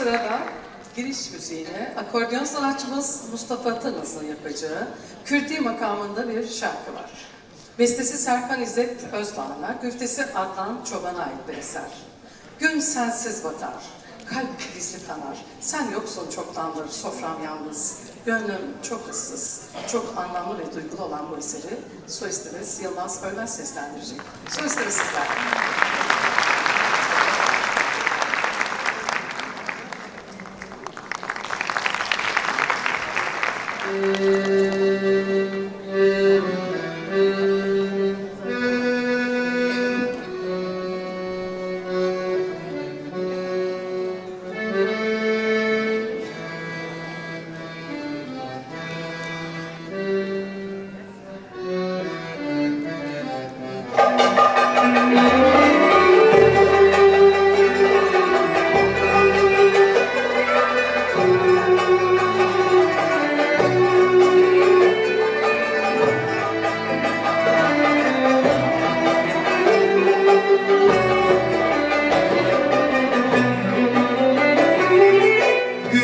Sırada giriş müziğini akordeon sanatçımız Mustafa Tanız'ın yapacağı Kürdi makamında bir şarkı var. Bestesi Serkan İzzet Özdağ'ına, güftesi Adnan Çoban'a ait bir eser. Gün sensiz batar, kalp gizli kanar, sen yoksun çoktandır sofram yalnız. Gönlüm çok ıssız, çok anlamlı ve duygulu olan bu eseri solistimiz Yılmaz Ölmez seslendirecek. Solistimiz sizler. Thank you.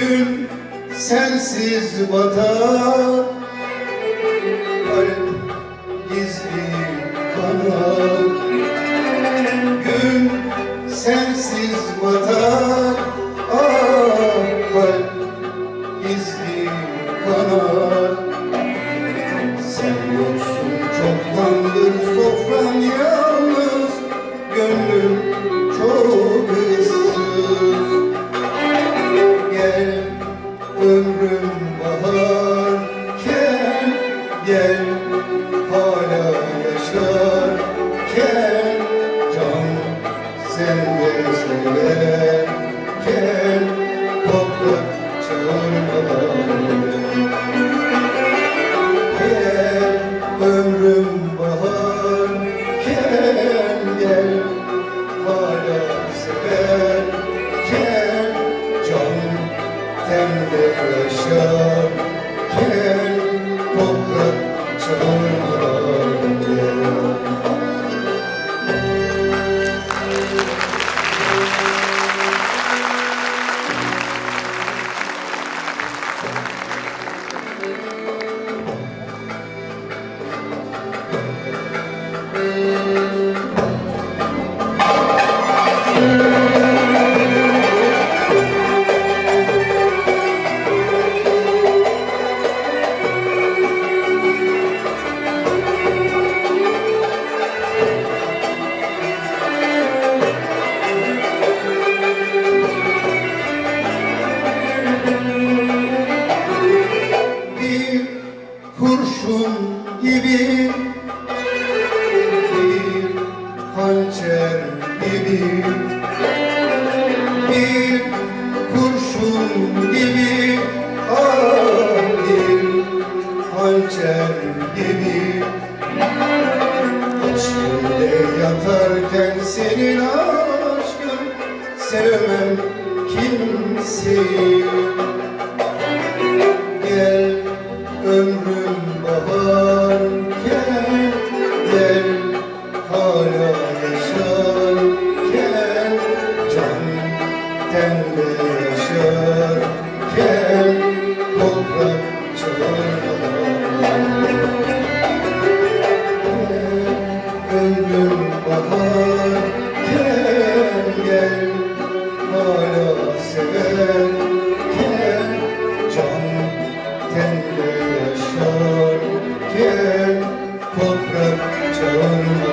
Gün sensiz batar. Kalp gizli kanar Gün sensiz batar. Ah kalp gizli kanar Gel hala yaşarken Can sende severken Toprak çağırmadan Gel ömrüm baharken Gel hala severken Can tende yaşarken bir hançer gibi. Bir kurşun gibi. Ah bir hançer gibi. İçimde yatarken senin aşkın sevmem kimseyi. Gel ömrüm hala severken Can tende yaşarken Toprak çağırma